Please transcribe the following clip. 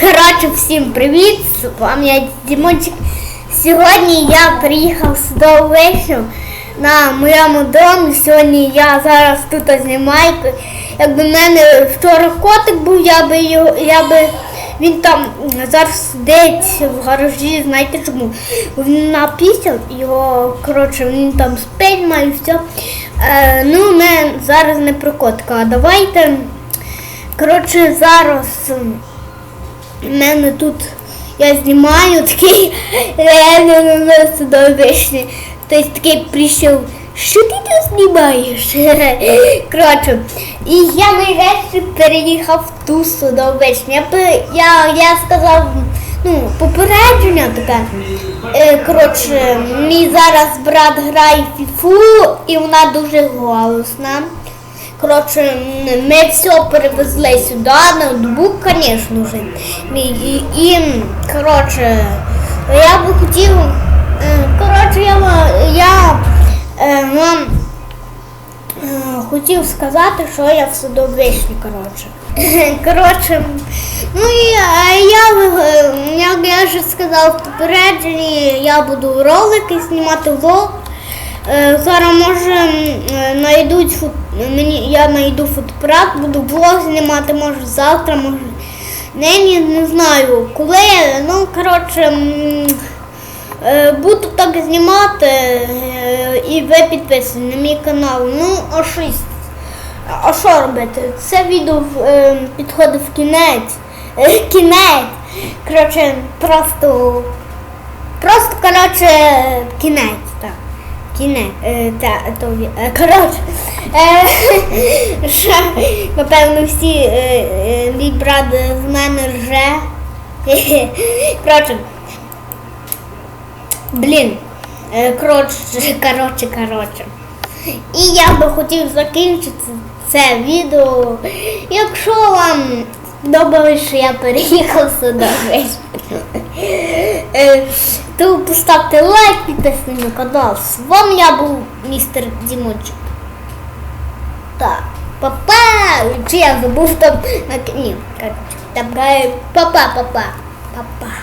Коротше, всім привіт! З вами я Дімончик. Сьогодні я приїхав з Доввечню на моєму домі. Сьогодні я зараз тут знімаю. Якби в мене вчора котик був, я би його, я би він там зараз сидить в гаражі, знаєте чому? Він напісяв, його, коротше, він там спить має і все. Е, ну, ми зараз не про котика, а давайте. Коротше, зараз. У мене тут я знімаю такий реально на судовищний. Хтось такий прийшов. Що ти тут знімаєш? Коротше, і я нарешті переїхав в ту судовищну. Я, я, я сказав, ну, попередження таке. Е, Коротше, мій зараз брат грає в фіфу і вона дуже голосна. Коротше, ми все перевезли сюди, ноутбук, звісно ж. І, і, коротше, я би хотів, е, коротше, я, я е, вам е, хотів сказати, що я в судовищі, коротше. Коротше, ну я, е, як я вже сказав в попередженні, я буду ролики знімати влог. Е, Зараз може м, е, знайдуть фот... мені я знайду фотоапарат, буду блог знімати, може завтра, може. Нині не знаю коли. Ну, коротше, е, буду так знімати і ви підписані на мій канал. Ну, а щось. А що робити? Це відео підходить в кінець. Кінець. Коротше, просто. Просто, коротше, кінець, так. Кінець. Е, та, то, е, коротше. Е, що, напевно, всі е, е, мій брат з мене рже. Коротше. Блін. Е, коротше, коротше, коротше. І я би хотів закінчити це відео. Якщо вам сподобалось, що я переїхав сюди, е, то поставте лайк, підписуйтесь на канал. З вами я був містер Дімончик. Так, папа! Чи я забув там на ні, коротше, там грає папа, папа, папа.